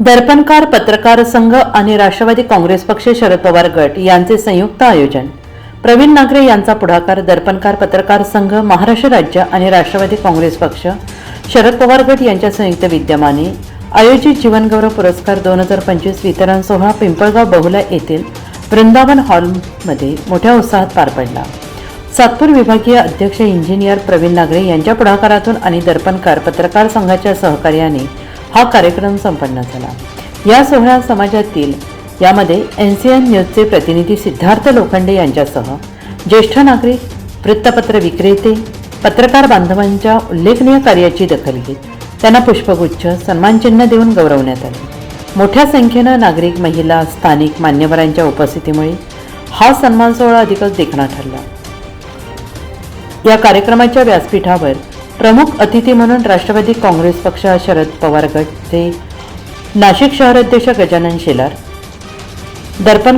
दर्पणकार पत्रकार संघ आणि राष्ट्रवादी काँग्रेस पक्ष शरद पवार गट यांचे संयुक्त आयोजन. प्रवीण नागरे यांचा पुढाकार दर्पणकार पत्रकार संघ महाराष्ट्र राज्य आणि राष्ट्रवादी काँग्रेस पक्ष शरद पवार गट यांच्या संयुक्त विद्यमाने आयोजित जीवनगौरव पुरस्कार दोन हजार पंचवीस वितरण सोहळा पिंपळगाव बहुला येथील वृंदावन हॉलमध्ये मोठ्या उत्साहात पार पडला. सातपूर विभागीय अध्यक्ष इंजिनियर प्रवीण नागरे यांच्या पुढाकारातून आणि दर्पणकार पत्रकार संघाच्या सहकार्याने हा कार्यक्रम संपन्न झाला. या सोहळ्यात समाजातील यामध्ये एन सी एन न्यूजचे प्रतिनिधी सिद्धार्थ लोखंडे यांच्यासह ज्येष्ठ नागरिक वृत्तपत्र विक्रेते पत्रकार बांधवांच्या उल्लेखनीय कार्याची दखल घेत त्यांना पुष्पगुच्छ सन्मानचिन्ह देऊन गौरवण्यात आले. मोठ्या संख्येनं नागरिक महिला स्थानिक मान्यवरांच्या उपस्थितीमुळे हा सन्मान सोहळा अधिकच देखणा ठरला. या कार्यक्रमाच्या व्यासपीठावर प्रमुख अतिथी म्हणून राष्ट्रवादी काँग्रेस पक्ष शरद पवार गटचे नाशिक शहर अध्यक्ष गजानन शेलार. दर्पण